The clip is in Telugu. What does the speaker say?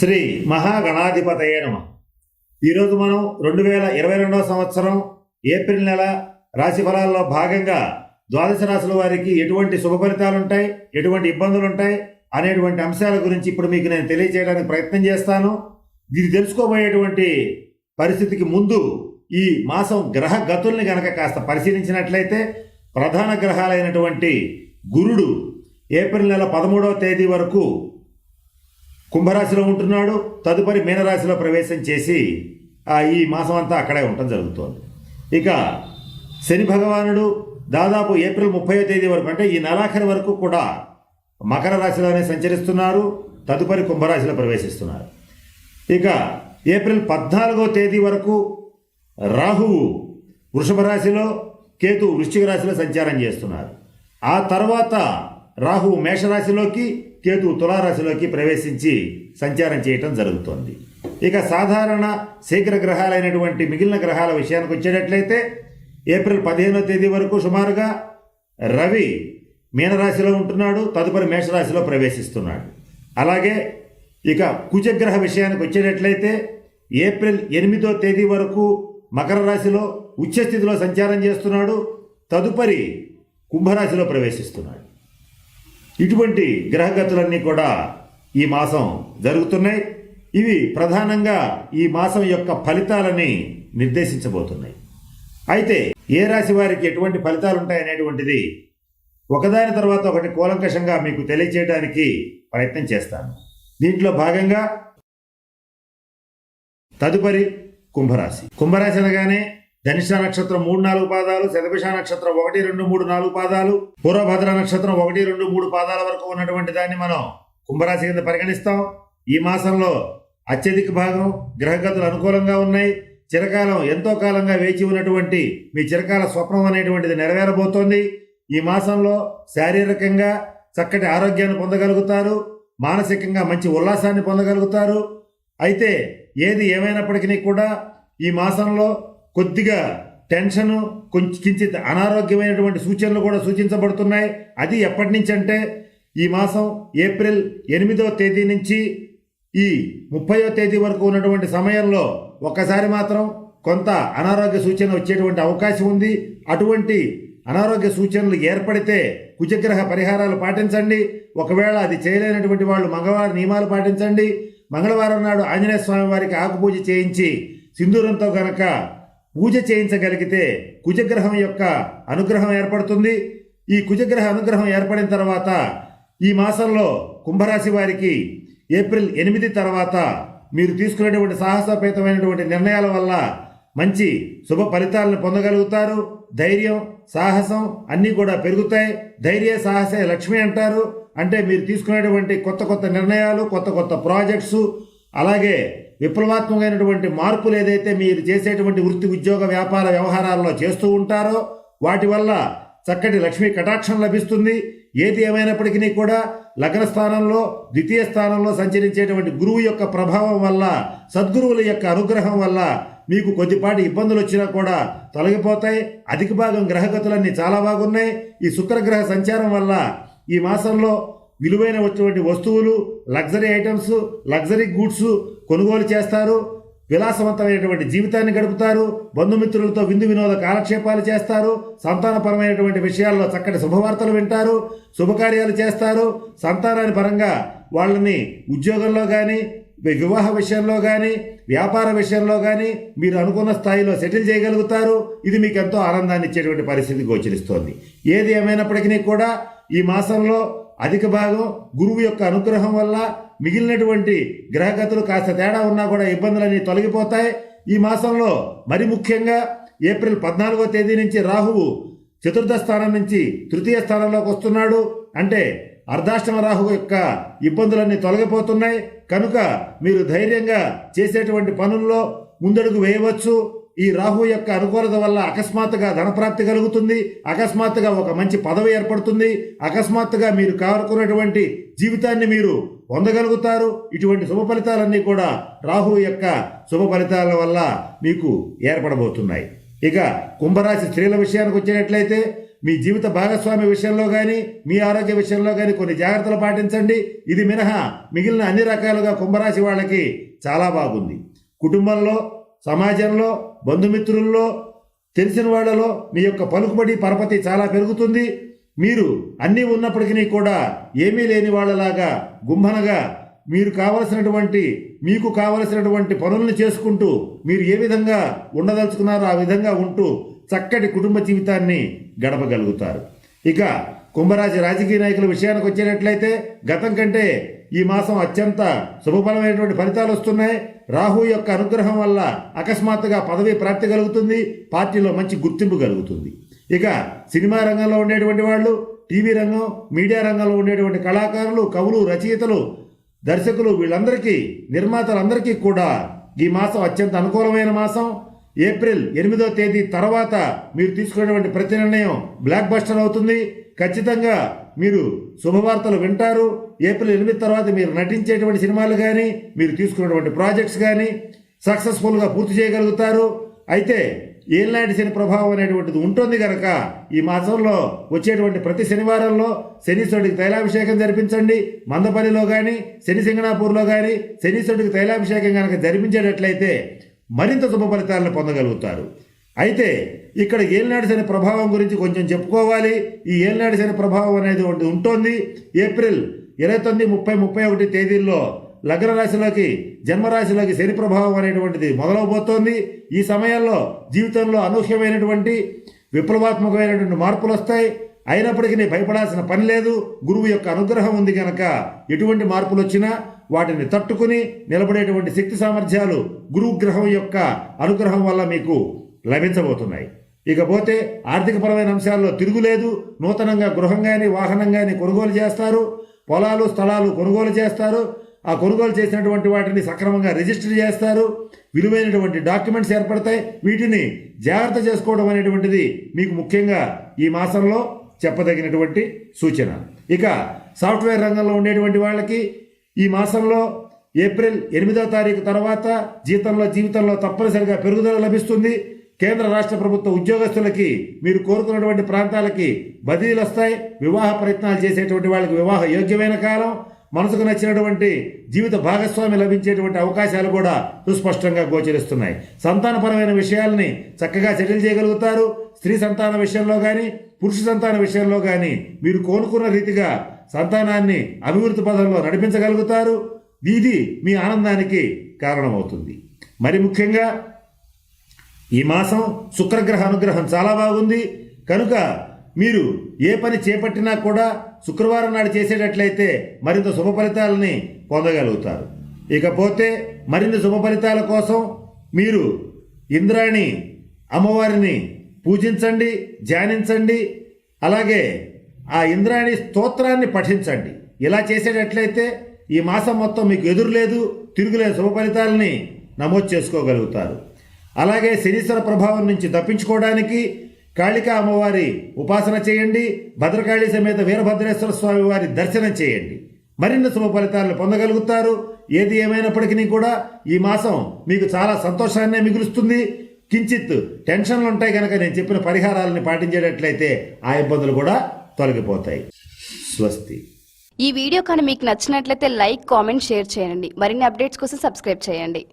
శ్రీ మహాగణాధిపతయే నమ. ఈరోజు మనం రెండు వేల ఇరవై రెండవ సంవత్సరం ఏప్రిల్ నెల రాశి ఫలాల్లో భాగంగా ద్వాదశ రాశుల వారికి ఎటువంటి శుభ ఫలితాలు ఉంటాయి ఎటువంటి ఇబ్బందులు ఉంటాయి అనేటువంటి అంశాల గురించి ఇప్పుడు మీకు నేను తెలియజేయడానికి ప్రయత్నం చేస్తాను. ఇది తెలుసుకోబోయేటువంటి పరిస్థితికి ముందు ఈ మాసం గ్రహ గతుల్ని గనక కాస్త పరిశీలించినట్లయితే ప్రధాన గ్రహాలైనటువంటి గురుడు ఏప్రిల్ నెల పదమూడవ తేదీ వరకు కుంభరాశిలో ఉంటున్నాడు తదుపరి మీనరాశిలో ప్రవేశం చేసి ఆ ఈ మాసం అంతా అక్కడే ఉండటం జరుగుతోంది. ఇక శని భగవానుడు దాదాపు ఏప్రిల్ ముప్పై తేదీ వరకు అంటే ఈ నెలాఖరి వరకు కూడా మకర రాశిలోనే సంచరిస్తున్నారు తదుపరి కుంభరాశిలో ప్రవేశిస్తున్నారు. ఇక ఏప్రిల్ పద్నాలుగో తేదీ వరకు రాహువు వృషభ రాశిలో కేతు వృశ్చిక రాశిలో సంచారం చేస్తున్నారు. ఆ తర్వాత రాహువు మేషరాశిలోకి కేతు తులారాశిలోకి ప్రవేశించి సంచారం చేయటం జరుగుతోంది. ఇక సాధారణ శీఘ్ర గ్రహాలైనటువంటి మిగిలిన గ్రహాల విషయానికి వచ్చేటట్లయితే ఏప్రిల్ పదిహేనో తేదీ వరకు సుమారుగా రవి మీనరాశిలో ఉంటున్నాడు తదుపరి మేషరాశిలో ప్రవేశిస్తున్నాడు. అలాగే ఇక కుజగ్రహ విషయానికి వచ్చేటట్లయితే ఏప్రిల్ ఎనిమిదో తేదీ వరకు మకర రాశిలో ఉచ్చస్థితిలో సంచారం చేస్తున్నాడు తదుపరి కుంభరాశిలో ప్రవేశిస్తున్నాడు. ఇటువంటి గ్రహగతులన్నీ కూడా ఈ మాసం జరుగుతున్నాయి. ఇవి ప్రధానంగా ఈ మాసం యొక్క ఫలితాలని నిర్దేశించబోతున్నాయి. అయితే ఏ రాశి వారికి ఎటువంటి ఫలితాలు ఉంటాయనేటువంటిది ఒకదాని తర్వాత ఒకటి కూలంకషంగా మీకు తెలియచేయడానికి ప్రయత్నం చేస్తాను. దీంట్లో భాగంగా తదుపరి కుంభరాశి. కుంభరాశి అనగానే ధనిష్ట నక్షత్రం మూడు నాలుగు పాదాలు శతభిష నక్షత్రం ఒకటి రెండు మూడు నాలుగు పాదాలు పూర్వభద్ర నక్షత్రం ఒకటి రెండు మూడు పాదాల వరకు ఉన్నటువంటి దాన్ని మనం కుంభరాశి కింద పరిగణిస్తాం. ఈ మాసంలో అత్యధిక భాగం గ్రహగతులు అనుకూలంగా ఉన్నాయి. చిరకాలం ఎంతో కాలంగా వేచి ఉన్నటువంటి మీ చిరకాల స్వప్నం అనేటువంటిది నెరవేరబోతోంది. ఈ మాసంలో శారీరకంగా చక్కటి ఆరోగ్యాన్ని పొందగలుగుతారు. మానసికంగా మంచి ఉల్లాసాన్ని పొందగలుగుతారు. అయితే ఏది ఏమైనప్పటికీ కూడా ఈ మాసంలో కొద్దిగా టెన్షన్ కొంచెం కించిత్ అనారోగ్యమైనటువంటి సూచనలు కూడా సూచించబడుతున్నాయి. అది ఎప్పటి నుంచి అంటే ఈ మాసం ఏప్రిల్ ఎనిమిదవ తేదీ నుంచి ఈ ముప్పయో తేదీ వరకు ఉన్నటువంటి సమయంలో ఒక్కసారి మాత్రం కొంత అనారోగ్య సూచన వచ్చేటువంటి అవకాశం ఉంది. అటువంటి అనారోగ్య సూచనలు ఏర్పడితే కుజగ్రహ పరిహారాలు పాటించండి. ఒకవేళ అది చేయలేనటువంటి వాళ్ళు మంగళవారం నియమాలు పాటించండి. మంగళవారం నాడు ఆంజనేయ స్వామి వారికి ఆకుపూజ చేయించి సింధూరంతో గనక పూజ చేయించగలిగితే కుజగ్రహం యొక్క అనుగ్రహం ఏర్పడుతుంది. ఈ కుజగ్రహ అనుగ్రహం ఏర్పడిన తర్వాత ఈ మాసంలో కుంభరాశి వారికి ఏప్రిల్ ఎనిమిది తర్వాత మీరు తీసుకునేటువంటి సాహసోపేతమైనటువంటి నిర్ణయాల వల్ల మంచి శుభ ఫలితాలను పొందగలుగుతారు. ధైర్యం సాహసం అన్నీ కూడా పెరుగుతాయి. ధైర్య సాహసే లక్ష్మి అంటారు. అంటే మీరు తీసుకునేటువంటి కొత్త కొత్త నిర్ణయాలు కొత్త కొత్త ప్రాజెక్ట్స్ అలాగే విప్లవాత్మకమైనటువంటి మార్పులు ఏదైతే మీరు చేసేటువంటి వృత్తి ఉద్యోగ వ్యాపార వ్యవహారాల్లో చేస్తూ ఉంటారో వాటి వల్ల చక్కటి లక్ష్మీ కటాక్షం లభిస్తుంది. ఏది ఏమైనప్పటికీ కూడా లగ్న స్థానంలో ద్వితీయ స్థానంలో సంచరించేటువంటి గురువు యొక్క ప్రభావం వల్ల సద్గురువుల యొక్క అనుగ్రహం వల్ల మీకు కొద్దిపాటి ఇబ్బందులు వచ్చినా కూడా తొలగిపోతాయి. అధిక భాగం గ్రహగతులన్నీ చాలా బాగున్నాయి. ఈ శుక్రగ్రహ సంచారం వల్ల ఈ మాసంలో విలువైన వచ్చినటువంటి వస్తువులు లగ్జరీ ఐటమ్స్ లగ్జరీ గూడ్స్ కొనుగోలు చేస్తారు విలాసవంతమైనటువంటి జీవితాన్ని గడుపుతారు బంధుమిత్రులతో విందు వినోద కాలక్షేపాలు చేస్తారు సంతానపరమైనటువంటి విషయాల్లో చక్కటి శుభవార్తలు వింటారు శుభకార్యాలు చేస్తారు. సంతానాన్ని పరంగా వాళ్ళని ఉద్యోగంలో కానీ వివాహ విషయంలో కానీ వ్యాపార విషయంలో కానీ మీరు అనుకున్న స్థాయిలో సెటిల్ చేయగలుగుతారు. ఇది మీకు ఎంతో ఆనందాన్ని ఇచ్చేటువంటి పరిస్థితి గోచరిస్తోంది. ఏది ఏమైనప్పటికీ కూడా ఈ మాసంలో అధిక భాగం గురువు యొక్క అనుగ్రహం వల్ల మిగిలినటువంటి గ్రహగతులు కాస్త తేడా ఉన్నా కూడా ఇబ్బందులన్నీ తొలగిపోతాయి. ఈ మాసంలో మరి ముఖ్యంగా ఏప్రిల్ పద్నాలుగో తేదీ నుంచి రాహువు చతుర్థ స్థానం నుంచి తృతీయ స్థానంలోకి వస్తున్నాడు. అంటే అర్ధాష్టమ రాహు యొక్క ఇబ్బందులన్నీ తొలగిపోతున్నాయి. కనుక మీరు ధైర్యంగా చేసేటువంటి పనుల్లో ముందడుగు వేయవచ్చు. ఈ రాహు యొక్క అనుకూలత వల్ల అకస్మాత్తుగా ధనప్రాప్తి కలుగుతుంది అకస్మాత్తుగా ఒక మంచి పదవి ఏర్పడుతుంది అకస్మాత్తుగా మీరు కారుకున్నటువంటి జీవితాన్ని మీరు పొందగలుగుతారు. ఇటువంటి శుభ ఫలితాలన్నీ కూడా రాహు యొక్క శుభ ఫలితాల వల్ల మీకు ఏర్పడబోతున్నాయి. ఇక కుంభరాశి స్త్రీల విషయానికి వచ్చినట్లయితే మీ జీవిత భాగస్వామి విషయంలో కానీ మీ ఆరోగ్య విషయంలో కానీ కొన్ని జాగ్రత్తలు పాటించండి. ఇది మినహా మిగిలిన అన్ని రకాలుగా కుంభరాశి వాళ్ళకి చాలా బాగుంది. కుటుంబంలో సమాజంలో బంధుమిత్రుల్లో తెలిసిన వాళ్ళలో మీ యొక్క పలుకుబడి పరపతి చాలా పెరుగుతుంది. మీరు అన్నీ ఉన్నప్పటికీ కూడా ఏమీ లేని వాళ్ళలాగా గుంభనగా మీరు కావలసినటువంటి మీకు కావలసినటువంటి పనులను చేసుకుంటూ మీరు ఏ విధంగా ఉండదలుచుకున్నారో ఆ విధంగా ఉంటూ చక్కటి కుటుంబ జీవితాన్ని గడపగలుగుతారు. ఇక కుంభరాశి రాజకీయ నాయకుల విషయానికి వచ్చేటట్లయితే గతం కంటే ఈ మాసం అత్యంత శుభఫలమైనటువంటి ఫలితాలు వస్తున్నాయి. రాహు యొక్క అనుగ్రహం వల్ల అకస్మాత్తుగా పదవి ప్రాప్తి కలుగుతుంది. పార్టీలో మంచి గుర్తింపు కలుగుతుంది. ఇక సినిమా రంగంలో ఉండేటువంటి వాళ్ళు టీవీ రంగం మీడియా రంగంలో ఉండేటువంటి కళాకారులు కవులు రచయితలు దర్శకులు వీళ్ళందరికీ నిర్మాతలందరికీ కూడా ఈ మాసం అత్యంత అనుకూలమైన మాసం. ఏప్రిల్ ఎనిమిదో తేదీ తర్వాత మీరు తీసుకునేటువంటి ప్రతి నిర్ణయం బ్లాక్ బస్టర్ అవుతుంది. ఖచ్చితంగా మీరు శుభవార్తలు వింటారు. ఏప్రిల్ ఎనిమిది తర్వాత మీరు నటించేటువంటి సినిమాలు కానీ మీరు తీసుకున్నటువంటి ప్రాజెక్ట్స్ కానీ సక్సెస్ఫుల్గా పూర్తి చేయగలుగుతారు. అయితే ఏళ్ళనాటి శని ప్రభావం అనేటువంటిది ఉంటుంది కనుక ఈ మాసంలో వచ్చేటువంటి ప్రతి శనివారంలో శనీశ్వరుడికి తైలాభిషేకం జరిపించండి. మందపల్లిలో కానీ శని సింగనాపూర్లో కానీ శనీశ్వరుడికి తైలాభిషేకం కనుక జరిపించేటట్లయితే మరింత శుభ ఫలితాలను పొందగలుగుతారు. అయితే ఇక్కడ ఏలినాడు శని ప్రభావం గురించి కొంచెం చెప్పుకోవాలి. ఈ ఏలినాడు శని ప్రభావం అనేది ఒకటి ఉంటుంది. ఏప్రిల్ ఇరవై తొమ్మిది ముప్పై ముప్పై ఒకటి తేదీల్లో లగ్న రాశిలోకి జన్మరాశిలోకి శని ప్రభావం అనేటువంటిది మొదలవబోతోంది. ఈ సమయంలో జీవితంలో అనూహ్యమైనటువంటి విప్లవాత్మకమైనటువంటి మార్పులు వస్తాయి. అయినప్పటికీ భయపడాల్సిన పని లేదు. గురువు యొక్క అనుగ్రహం ఉంది కనుక ఎటువంటి మార్పులు వచ్చినా వాటిని తట్టుకుని నిలబడేటువంటి శక్తి సామర్థ్యాలు గురుగ్రహం యొక్క అనుగ్రహం వల్ల మీకు లభించబోతున్నాయి. ఇకపోతే ఆర్థికపరమైన అంశాల్లో తిరుగులేదు నూతనంగా గృహం కానీ వాహనం కానీ కొనుగోలు చేస్తారు. పొలాలు స్థలాలు కొనుగోలు చేస్తారు. ఆ కొనుగోలు చేసినటువంటి వాటిని సక్రమంగా రిజిస్టర్ చేస్తారు. విలువైనటువంటి డాక్యుమెంట్స్ ఏర్పడతాయి. వీటిని జాగ్రత్త చేసుకోవడం అనేటువంటిది మీకు ముఖ్యంగా ఈ మాసంలో చెప్పదగినటువంటి సూచన. ఇక సాఫ్ట్వేర్ రంగంలో ఉండేటువంటి వాళ్ళకి ఈ మాసంలో ఏప్రిల్ ఎనిమిదో తారీఖు తర్వాత జీతంలో జీవితంలో తప్పనిసరిగా పెరుగుదల లభిస్తుంది. కేంద్ర రాష్ట్ర ప్రభుత్వ ఉద్యోగస్తులకి మీరు కోరుకున్నటువంటి ప్రాంతాలకి బదిలీలు వస్తాయి వివాహ ప్రయత్నాలు చేసేటువంటి వాళ్ళకి వివాహ యోగ్యమైన కాలం మనసుకు నచ్చినటువంటి జీవిత భాగస్వామి లభించేటువంటి అవకాశాలు కూడా సుస్పష్టంగా గోచరిస్తున్నాయి. సంతానపరమైన విషయాల్ని చక్కగా సెటిల్ చేయగలుగుతారు. స్త్రీ సంతాన విషయంలో కానీ పురుష సంతాన విషయంలో కానీ మీరు కోరుకున్న రీతిగా సంతానాన్ని అభివృద్ధి పదంలో నడిపించగలుగుతారు. ఇది మీ ఆనందానికి కారణమవుతుంది. మరి ముఖ్యంగా ఈ మాసం శుక్రగ్రహ అనుగ్రహం చాలా బాగుంది. కనుక మీరు ఏ పని చేపట్టినా కూడా శుక్రవారం నాడు చేసేటట్లయితే మరింత శుభ ఫలితాలని పొందగలుగుతారు. ఇకపోతే మరిన్ని శుభ ఫలితాల కోసం మీరు ఇంద్రాణి అమ్మవారిని పూజించండి ధ్యానించండి అలాగే ఆ ఇంద్రాణి స్తోత్రాన్ని పఠించండి. ఇలా చేసేటట్లయితే ఈ మాసం మొత్తం మీకు ఎదురులేదు తిరుగులేని శుభ ఫలితాలని నమోదు చేసుకోగలుగుతారు. అలాగే శనీశ్వర ప్రభావం నుంచి తప్పించుకోవడానికి కాళికా అమ్మవారి ఉపాసన చేయండి. భద్రకాళి సమేత వీరభద్రేశ్వర స్వామి వారి దర్శనం చేయండి. మరిన్ని శుభ ఫలితాలను పొందగలుగుతారు. ఏది ఏమైనప్పటికీ కూడా ఈ మాసం మీకు చాలా సంతోషాన్నే మిగులుస్తుంది. కించిత్ టెన్షన్లు ఉంటాయి కనుక నేను చెప్పిన పరిహారాలను పాటించేటట్లయితే ఆ ఇబ్బందులు కూడా తొలగిపోతాయి. స్వస్తి. ఈ వీడియో కానీ మీకు నచ్చినట్లయితే లైక్ కామెంట్ షేర్ చేయండి. మరిన్ని అప్డేట్స్ కోసం సబ్స్క్రైబ్ చేయండి.